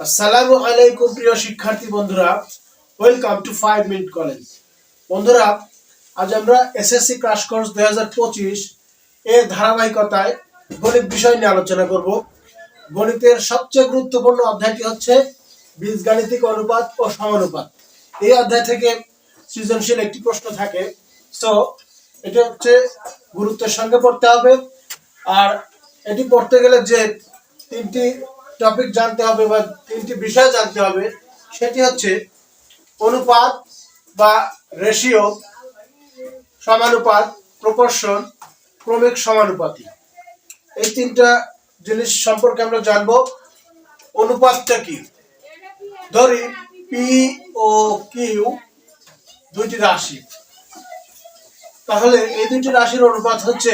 আসসালামু আলাইকুম প্রিয় শিক্ষার্থী বন্ধুরা welcome to five minute college বন্ধুরা, আজ আমরা এসএসসি ক্রাশ কোর্স দুই হাজার পঁচিশ এর ধারাবাহিকতায় গণিত বিষয় নিয়ে আলোচনা করব। গণিতের সবচেয়ে গুরুত্বপূর্ণ অধ্যায়টি হচ্ছে বীজগাণিতিক অনুপাত ও সমানুপাত। এই অধ্যায় থেকে সৃজনশীল একটি প্রশ্ন থাকে। সো এটা হচ্ছে গুরুত্বের সঙ্গে পড়তে হবে। আর এটি পড়তে গেলে যে তিনটি টপিক জানতে হবে বা তিনটি বিষয় জানতে হবে, সেটি হচ্ছে অনুপাত বা রেশিও সমানুপাত প্রপোর্শন ক্রমিক সমানুপাতি। এই তিনটা জিনিস সম্পর্কে আমরা জানব। অনুপাতটা কি? ধরি পি ও কিউ দুইটি রাশি। তাহলে এই দুইটি রাশির অনুপাত হচ্ছে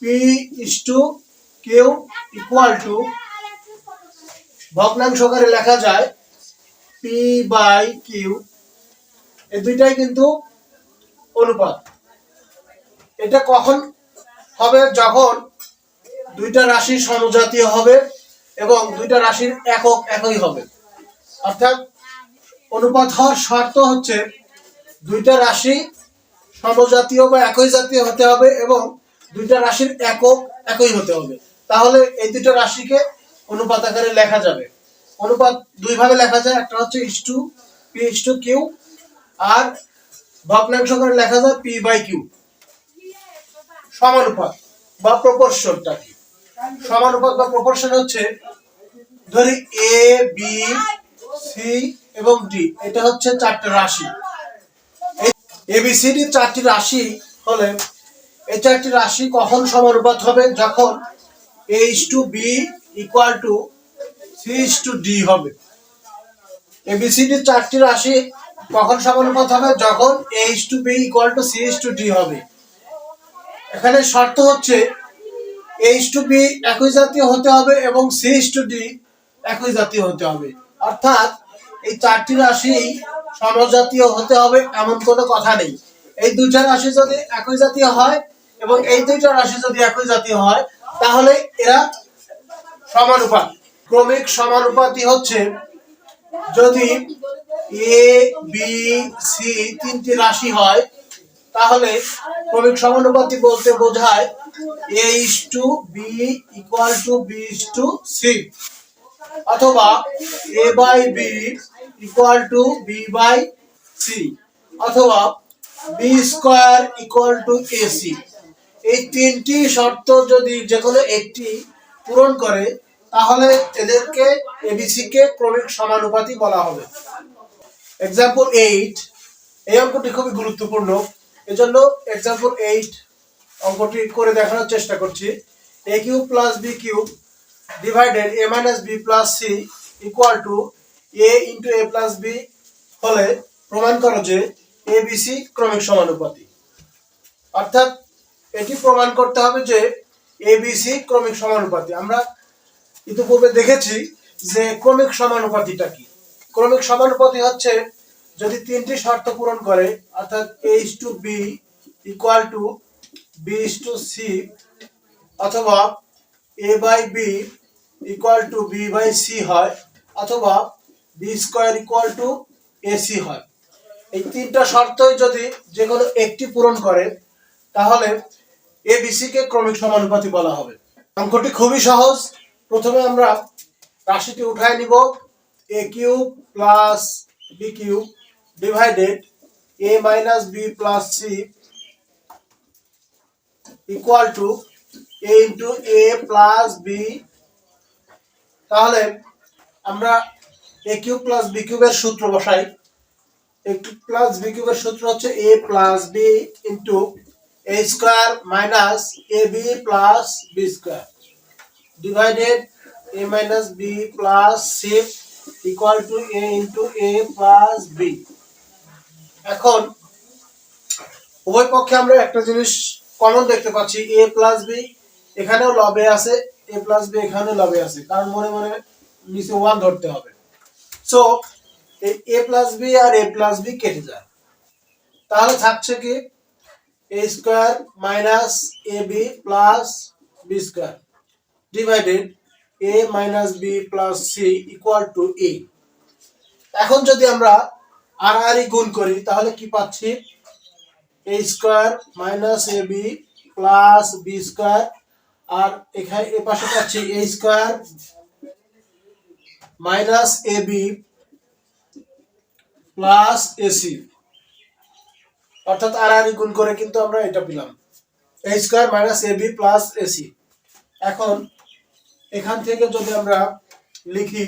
P is to Q equal to ভগ্নাংশকারে লেখা যায় পি বাই কিউ এই দুইটাই কিন্তু অনুপাত। এটা কখন হবে? যখন দুইটা রাশি সমজাতীয় হবে এবং দুইটা রাশির একক একই হবে। অর্থাৎ অনুপাত হওয়ার শর্ত হচ্ছে দুইটা রাশি সমজাতীয় বা একই জাতীয় হতে হবে এবং দুইটা রাশির একক একই হতে হবে। তাহলে এই দুইটা রাশিকে অনুপাত আকারে লেখা যাবে। অনুপাত দুই ভাবে লেখা যায়। একটা হচ্ছে is to P is to Q আর ভগ্নাংশ করে লেখা যায় পি বাই কিউ সমানুপাত বা প্রপোর্শনটা কি? সমানুপাত বা প্রপোর্শন হচ্ছে, ধরি এ বি সি এবং ডি এটা হচ্ছে চারটে রাশি। এবিসিডি চারটি রাশি হলে এই চারটি রাশি কখন সমানুপাত হবে? যখন A is to B equal to is to D হবে। এবিসিডি চারটি রাশি কখন সমানুপাত হবে? যখন A is to B equal to C to D হবে। এখানে শর্ত হচ্ছে এ ইস টু বি একই জাতীয় হতে হবে এবং সি টু ডি একই জাতীয় হতে হবে। অর্থাৎ এই চারটি রাশি সমজাতীয় হতে হবে এমন কোনো কথা নেই। এই দুইটা রাশি যদি একই জাতীয় হয় এবং এই দুইটা রাশি যদি একই জাতীয় হয়, তাহলে এরা সমানুপাত। ক্রমিক সমানুপাতি হচ্ছে যদি এ বি সি তিনটি রাশি হয়, তাহলে ক্রমিক সমানুপাতি বলতে বোঝায় A is to B equal to B is to C অথবা A by B equal to B by C অথবা B square equal to A C এই তিনটি শর্ত যদি যে কোনো একটি পূরণ করে তাহলে এদেরকে এবিসি কে ক্রমিক সমানুপাতি বলা হবে। এক্সাম্পল এইট এই অঙ্কটি খুবই গুরুত্বপূর্ণ। এজন্য এক্সাম্পল এইট অঙ্কটি করে দেখানোর চেষ্টা করছি। A Q plus B cube divided A minus B plus C equal to A into A plus B হলে প্রমাণ করো যে এ বি সি ক্রমিক সমানুপাতি। অর্থাৎ এটি প্রমাণ করতে হবে যে এ বি সি ক্রমিক সমানুপাতি। আমরা ইতিপূর্বে দেখেছি যে ক্রমিক সমানুপাতিটা কি? ক্রমিক সমানুপাতি হচ্ছে যদি তিনটি শর্ত পূরণ করে, অর্থাৎ H to B equal to B to C অথবা A by B equal to B by C হয়, অথবা B square equal to A C হয়। এই তিনটা শর্তই যদি যে কোনো একটি পূরণ করে, তাহলে এ বিসি কে ক্রমিক সমানুপাতি বলা হবে। অঙ্কটি খুবই সহজ। প্রথমে আমরা রাশিটি উঠায় নিব A cube plus B cube divided A minus B plus C equal to A into A plus B তাহলে আমরা এ কিউব প্লাস বি কিউবের সূত্র বসাই। এ কিউব প্লাস বি কিউবের সূত্র হচ্ছে A plus B into A square minus A B plus B square divided A minus B plus C equal to A into A plus B এখন, উভয় পক্ষে আমরা একটা জিনিস কমন দেখতে পাচ্ছি এ প্লাস বি এখানেও লবে আছে এ প্লাস বি এখানেও লবে আছে, কারণ মনে মনে নিচে ওয়ান ধরতে হবে। সো এ প্লাস বি আর এ প্লাস বি কেটে যায়। তাহলে থাকছে কি A square minus B plus B square divided A minus B plus C equal to A এখন যদি আমরা আর আর গুণ করি, তাহলে কি পাচ্ছি? A square minus A B plus B square আর এখানে এ পাশে পাচ্ছি A square minus A B plus AC অর্থাৎ আর আর গুণ করে কিন্তু আমরা এটা পেলাম। A square minus A B plus AC এখন এখান থেকে যদি আমরা লিখি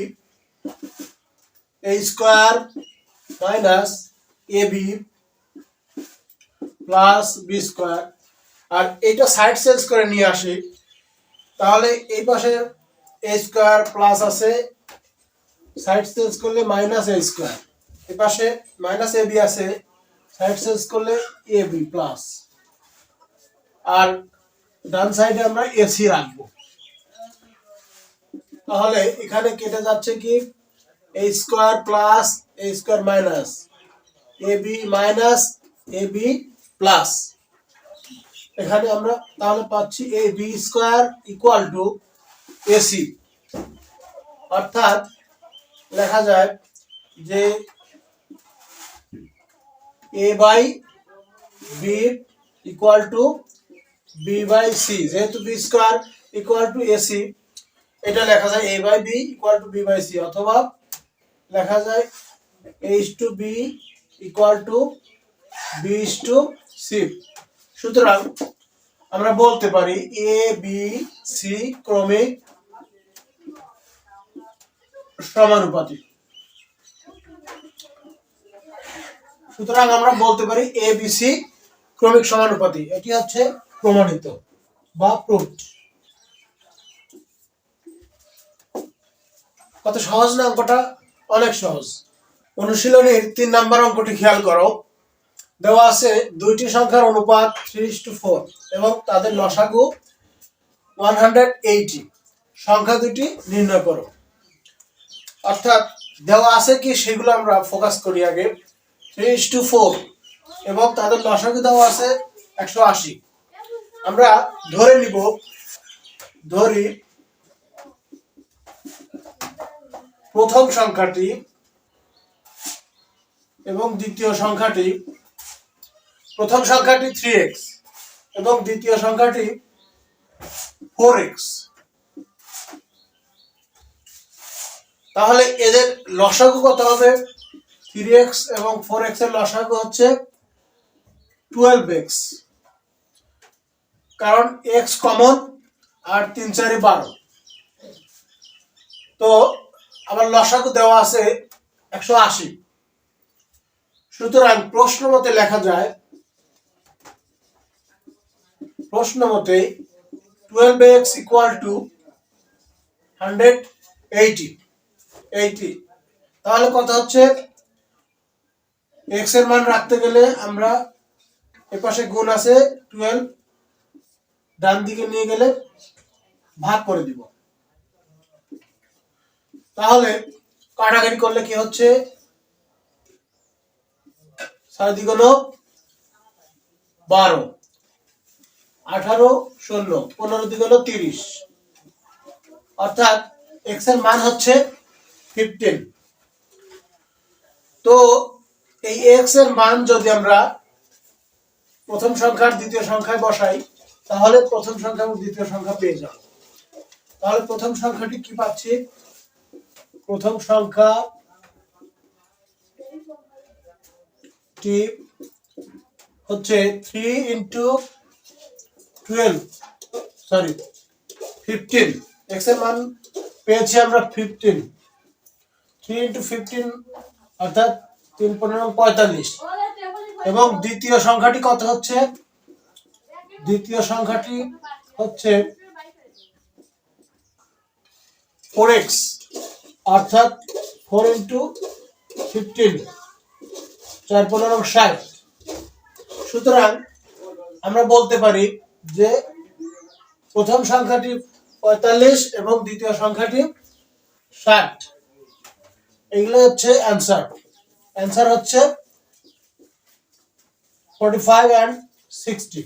A square minus A B plus B square আর এইটা সাইড চেঞ্জ করে নিয়ে আসি, তাহলে এই পাশে এ স্কোয়ার প্লাস আছে সাইড চেঞ্জ করলে মাইনাস এ স্কোয়ার এই পাশে মাইনাস এ বি আছে সাইড চেঞ্জ করলে এ বি প্লাস আর ডান সাইডে আমরা এসি রাখব। তাহলে এখানে কেটে যাচ্ছে কি? A square plus A square minus A B minus A B plus এখানে আমরা তাহলে পাচ্ছি A B square equal to AC অর্থাৎ লেখা যায় যে A by B equal to B by C যেহেতু B square equal to AC এটা লেখা যায় A by B equal to B by C অথবা লেখা যায় H to B equal to B to C সুতরাং আমরা বলতে পারি এ বি সি ক্রমিক সমানুপাতিক। সুতরাং আমরা বলতে পারি এ বি সি ক্রমিক সমানুপাতি এটি হচ্ছে প্রমাণিত বা প্রুফড কত সহজ না, অঙ্কটা অনেক সহজ। অনুশীলনীর তিন নাম্বার অঙ্কটি খেয়াল করো। দেওয়া আছে দুইটি সংখ্যার অনুপাত থ্রি টু ফোর এবং তাদের লসাগু ওয়ান হান্ড্রেড এইটি সংখ্যা দুটি নির্ণয় করো। অর্থাৎ দেওয়া আছে কি, সেগুলো আমরা ফোকাস করি আগে। থ্রি টু ফোর এবং তাদের লসাগু দেওয়া আছে একশো আশি। আমরা ধরে নিব, ধরি প্রথম সংখ্যাটি এবং দ্বিতীয় সংখ্যাটি। প্রথম সংখ্যাটি থ্রি এক্স এবং দ্বিতীয় সংখ্যাটি ফোর এক্স তাহলে এদের লসাগু কত হবে? থ্রি এক্স এবং ফোর এক্সের লসাগু হচ্ছে টুয়েলভ এক্স কারণ এক্স কমন আর তিন চারি বারো। তো আবার লসাগু দেওয়া আছে একশো আশি। সুতরাং প্রশ্ন মতে লেখা যায়, প্রশ্ন মতে twelve X equal to hundred eighty eighty তাহলে কথা হচ্ছে এক্সের মান রাখতে গেলে আমরা এপাশে গুণ আছে টুয়েলভ ডান দিকে নিয়ে গেলে ভাগ করে দিব। তাহলে কাটাকাটি করলে কি হচ্ছে? ছয় দ্বিগুণ বারো। আঠারো ষোলো। পনেরো দ্বিগুণ তিরিশ। অর্থাৎ এক্সের মান হচ্ছে ফিফটিন তো এই এক্সের মান যদি আমরা প্রথম সংখ্যার দ্বিতীয় সংখ্যায় বসাই, তাহলে প্রথম সংখ্যা এবং দ্বিতীয় সংখ্যা পেয়ে যাব। তাহলে প্রথম সংখ্যাটি কি পাচ্ছি? প্রথম সংখ্যা হচ্ছে three into twelve sorry fifteen এক্সের মান পেয়েছি আমরা ফিফটিন থ্রি ইন্টু ফিফটিন অর্থাৎ তিন পনেরো পঁয়তাল্লিশ। এবং দ্বিতীয় সংখ্যাটি কত হচ্ছে? দ্বিতীয় সংখ্যাটি হচ্ছে ফোর এক্স অর্থাৎ ফোর ইন্টু ফিফটিন, চার পনেরো ষাট। সুতরাং আমরা বলতে পারি যে প্রথম সংখ্যাটি পঁয়তাল্লিশ এবং দ্বিতীয় সংখ্যাটি ষাট। এগুলো হচ্ছে অ্যান্সার অ্যান্সার হচ্ছে ফর্টি ফাইভ অ্যান্ড সিক্সটি